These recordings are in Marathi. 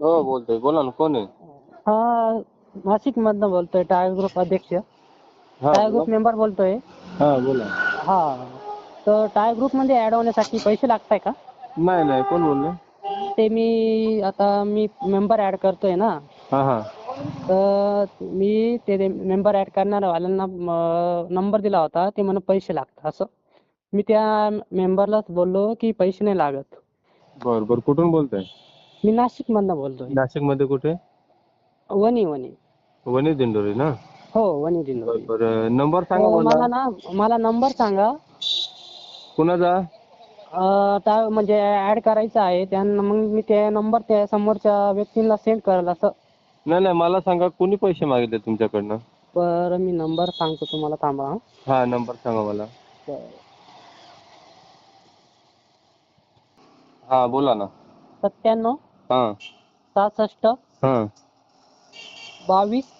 हो बोलतोय. बोला ना कोण आहे? हा नाशिक मधनं बोलतोय टायर ग्रुप अध्यक्ष. हा टायर ग्रुप बोला. मेंबर बोलतोय. हा बोला. हा तर टायर ग्रुपमध्ये ऍड होण्यासाठी पैसे लागताय का? नाही नाही कोण बोलले? ते मी आता मी मेंबर ऍड करतोय ना. हा हा. तर मी ते मेंबर ऍड करणाऱ्या वाल्यांना नंबर दिला होता ते म्हणून पैसे लागतात असं. मी त्या मेंबरलाच बोललो की पैसे नाही लागत. बर बर. कुठून बोलताय? मी नाशिक मधनं बोलतोय. नाशिकमध्ये कुठे? वणी वणी. वणी दिंडोरी ना? हो वणी दिंडोरी. बर नंबर सांगा तर मला मला ना मला नंबर सांगा. कुणाचा? अं, त्या म्हणजे ऍड करायचं आहे त्यांना मग मी ते नंबर त्या समोरच्या व्यक्तीला सेंड करेल असं. नाही नाही मला सांगा कोणी पैसे मागितले तुमच्याकडनं? बरं मी नंबर सांगतो तुम्हाला थांबा हं. हा नंबर सांगा मला. बरं. हा बोला ना. सत्त्याण्णव हा. सहासष्ट. हा. बावीस.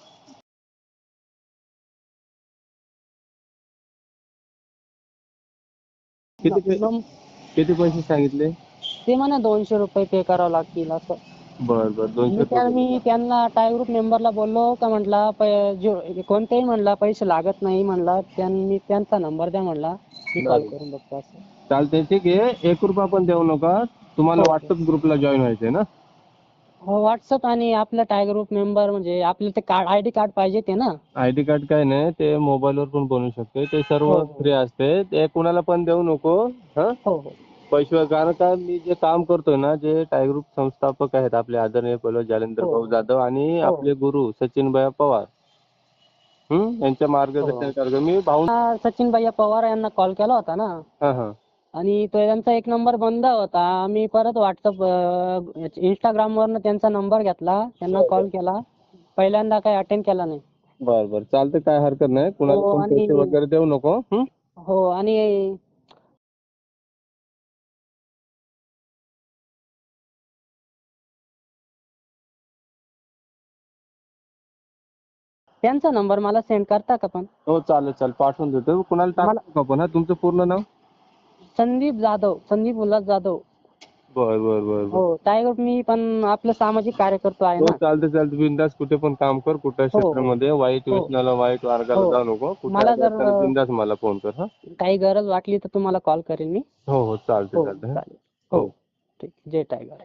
किती पैसे सांगितले? ते म्हणा दोनशे रुपये पे करावं लागतील असं. बर बर दोनशे मी त्या रुपये. मी त्यांना टाय ग्रुप मेंबरला बोललो का म्हटला पै- जो कोणत्याही म्हणला पैसे लागत नाही म्हणला त्यांनी त्यांचा नंबर द्या म्हणला मी कॉल बरं. करून बघतो असं. चालतंय ठीक आहे. एक रुपया पण देऊ नका. तुम्हाला हो. व्हॉट्सअप ग्रुपला जॉईन व्हायचंय ना हो व्हॉट्सअप आणि आपलं टाय ग्रुप मेंबर म्हणजे आपलं ते कार्ड आय डी कार्ड पाहिजे ते ना आय डी कार्ड काय नाही ते मोबाईलवर पण बनवू शकते ते सर्व हो. फ्री असते ते कुणाला पण देऊ नको हा हो हो पैसे कारण का मी जे काम करतोय ना जे टाय ग्रुप संस्थापक आहेत आपले आदरणीय पहिले जालेंद्र हो. भाऊ जाधव आणि हो. आपले गुरु सचिन भैया पवार हम्म यांच्या हो. मार्गदर्शनाखाली मी भाऊ हा, सचिन भैया पवार यांना कॉल केला होता ना हा हा आणि तो त्यांचा एक नंबर बंद होता. मी परत व्हॉट्सअप इंस्टाग्राम वरनं त्यांचा नंबर घेतला. त्यांना कॉल केला. पहिल्यांदा काही अटेंड केला नाही. बर बर. चालतंय. काय हरकत नाही. कुणाला हो, पैसे वगैरे देऊ नको? हो? आणि त्यांचा नंबर मला सेंड करता का पण? हो चालेल चालेल. पाठवून देतो. कुणाला टाकू का पण हा? तुमचं पूर्ण नाव? संदीप जाधव संदीप उल्हास जाधव. बर बर बर बर. हो टायगर मी पण आपलं सामाजिक कार्यकर्ता आहे हो ना. चालतंय चालतंय. बिंदास कुठे पण काम कर कुठल्या हो, हो. क्षेत्रामध्ये. वाईट हो. व्यसनाला वाईट मार्गाला हो. जाऊ नको. मला जर- बिंदास मला फोन कर हा. काही गरज वाटली तर तुम्हाला कॉल करेन मी. हो हो चालतंय हो चालतंय हा. चालेल. हो. ठीक. जय टायगर.